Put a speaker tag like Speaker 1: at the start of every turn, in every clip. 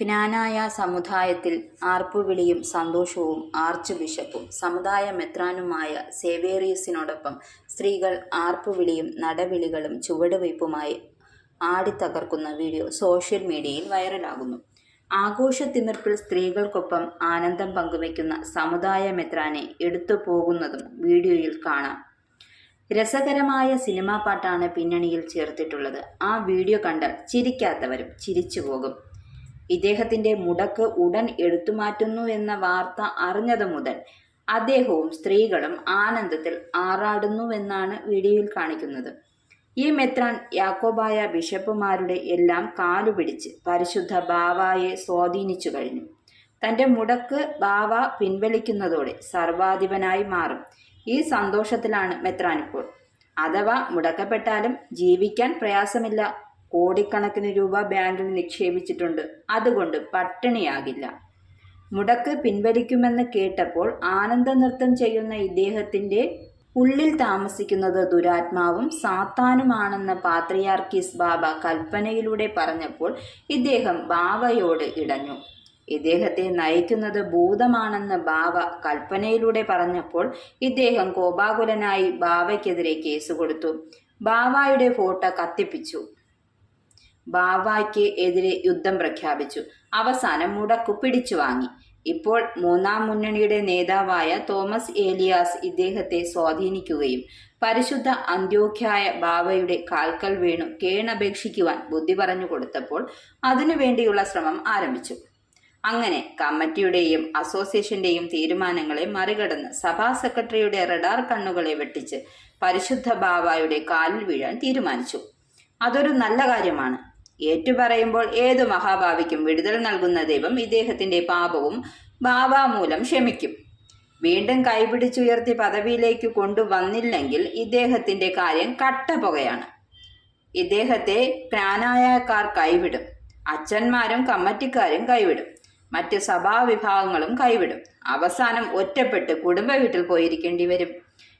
Speaker 1: ജ്ഞാനായ സമുദായത്തിൽ ആർപ്പുവിളിയും സന്തോഷവും ആർച്ച് ബിഷപ്പും സമുദായ മെത്രാനുമായ സേവേറിയസിനോടൊപ്പം സ്ത്രീകൾ ആർപ്പുവിളിയും നടവിളികളും ചുവടുവയ്പുമായി ആടിത്തകർക്കുന്ന വീഡിയോ സോഷ്യൽ മീഡിയയിൽ വൈറലാകുന്നു. ആഘോഷത്തിമിർപ്പിൽ സ്ത്രീകൾക്കൊപ്പം ആനന്ദം പങ്കുവയ്ക്കുന്ന സമുദായ മെത്രാനെ എടുത്തു പോകുന്നതും വീഡിയോയിൽ കാണാം. രസകരമായ സിനിമാ പാട്ടാണ് പിന്നണിയിൽ ചേർത്തിട്ടുള്ളത്. ആ വീഡിയോ കണ്ടാൽ ചിരിക്കാത്തവരും ചിരിച്ചു പോകും ഇദ്ദേഹത്തിന്റെ മുടക്ക് ഉടൻ എടുത്തുമാറ്റുന്നു എന്ന വാർത്ത അറിഞ്ഞതു മുതൽ അദ്ദേഹവും സ്ത്രീകളും ആനന്ദത്തിൽ ആറാടുന്നുവെന്നാണ് വീഡിയോയിൽ കാണിക്കുന്നത്. ഈ മെത്രാൻ യാക്കോബായ ബിഷപ്പുമാരുടെ എല്ലാം കാലുപിടിച്ച് പരിശുദ്ധ ബാവായെ സ്വാധീനിച്ചു കഴിഞ്ഞു. തന്റെ മുടക്ക് ബാവ പിൻവലിക്കുന്നതോടെ സർവാധിപനായി മാറും. ഈ സന്തോഷത്തിലാണ് മെത്രാൻ ഇപ്പോൾ. അഥവാ മുടക്കപ്പെട്ടാലും ജീവിക്കാൻ പ്രയാസമില്ല കോടിക്കണക്കിന് രൂപ ബാങ്കിൽ നിക്ഷേപിച്ചിട്ടുണ്ട്. അതുകൊണ്ട് പട്ടിണിയാകില്ല. മുടക്ക് പിൻവലിക്കുമെന്ന് കേട്ടപ്പോൾ ആനന്ദ നൃത്തം ചെയ്യുന്ന ഇദ്ദേഹത്തിന്റെ ഉള്ളിൽ താമസിക്കുന്നത് ദുരാത്മാവും സാത്താനുമാണെന്ന് പാത്രിയാർക്കീസ് ബാബ കൽപ്പനയിലൂടെ പറഞ്ഞപ്പോൾ ഇദ്ദേഹം ബാവയോട് ഇടഞ്ഞു. ഇദ്ദേഹത്തെ നയിക്കുന്നത് ഭൂതമാണെന്ന് ബാവ കൽപ്പനയിലൂടെ പറഞ്ഞപ്പോൾ ഇദ്ദേഹം കോപാകുലനായി ബാവയ്ക്കെതിരെ കേസ് കൊടുത്തു. ബാവായുടെ ഫോട്ടോ കത്തിപ്പിച്ചു. ബാവായ്ക്ക് എതിരെ യുദ്ധം പ്രഖ്യാപിച്ചു. അവസാനം മുടക്കു പിടിച്ചു വാങ്ങി. ഇപ്പോൾ മൂന്നാം മുന്നണിയുടെ നേതാവായ തോമസ് ഏലിയാസ് ഇദ്ദേഹത്തെ സ്വാധീനിക്കുകയും പരിശുദ്ധ അന്ത്യോഖ്യായ ബാവയുടെ കാൽക്കൽ വീണു കേണപേക്ഷിക്കുവാൻ ബുദ്ധി പറഞ്ഞു കൊടുത്തപ്പോൾ അതിനുവേണ്ടിയുള്ള ശ്രമം ആരംഭിച്ചു. അങ്ങനെ കമ്മിറ്റിയുടെയും അസോസിയേഷന്റെയും തീരുമാനങ്ങളെ മറികടന്ന് സഭാ സെക്രട്ടറിയുടെ റഡാർ കണ്ണുകളെ വെട്ടിച്ച് പരിശുദ്ധ ബാവായുടെ കാലിൽ വീഴാൻ തീരുമാനിച്ചു. അതൊരു നല്ല കാര്യമാണ്. ഏറ്റുപറയുമ്പോൾ ഏതു മഹാഭാവിക്കും വിടുതൽ നൽകുന്ന ദൈവം ഇദ്ദേഹത്തിന്റെ പാപവും ഭാവാമൂലം ക്ഷമിക്കും. വീണ്ടും കൈപിടിച്ചുയർത്തി പദവിയിലേക്ക് കൊണ്ടുവന്നില്ലെങ്കിൽ ഇദ്ദേഹത്തിന്റെ കാര്യം കട്ടപുകയാണ്. ഇദ്ദേഹത്തെ പ്രാനായക്കാർ കൈവിടും. അച്ഛന്മാരും കമ്മറ്റിക്കാരും കൈവിടും. മറ്റ് സഭാവിഭാഗങ്ങളും കൈവിടും. അവസാനം ഒറ്റപ്പെട്ട് കുടുംബ വീട്ടിൽ പോയിരിക്കേണ്ടി വരും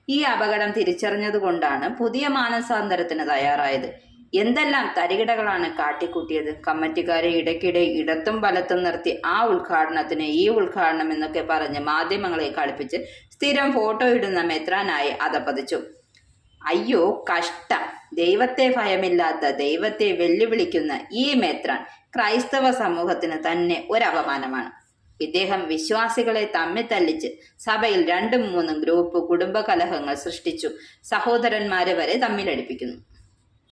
Speaker 1: ഈ അപകടം തിരിച്ചറിഞ്ഞതുകൊണ്ടാണ് പുതിയ മാനസാന്തരത്തിന് തയ്യാറായത്. എന്തെല്ലാം തരികിടകളാണ് കാട്ടിക്കൂട്ടിയത്? കമ്മിറ്റിക്കാരെ ഇടയ്ക്കിടെ ഇടത്തും വലത്തും നിർത്തി ആ ഉദ്ഘാടനത്തിന് ഈ ഉദ്ഘാടനം എന്നൊക്കെ പറഞ്ഞ് മാധ്യമങ്ങളെ കളിപ്പിച്ച് സ്ഥിരം ഫോട്ടോ ഇടുന്ന മെത്രാനായി അതപ്പതിച്ചു അയ്യോ കഷ്ടം. ദൈവത്തെ ഭയമില്ലാത്ത ദൈവത്തെ വെല്ലുവിളിക്കുന്ന ഈ മെത്രാൻ ക്രൈസ്തവ സമൂഹത്തിന് തന്നെ ഒരപമാനമാണ്. ഇദ്ദേഹം വിശ്വാസികളെ തമ്മിൽ തല്ലിച്ച് സഭയിൽ രണ്ടും മൂന്നും ഗ്രൂപ്പ് കുടുംബ കലഹങ്ങൾ സൃഷ്ടിച്ചു. സഹോദരന്മാരെ വരെ തമ്മിലടിപ്പിക്കുന്നു.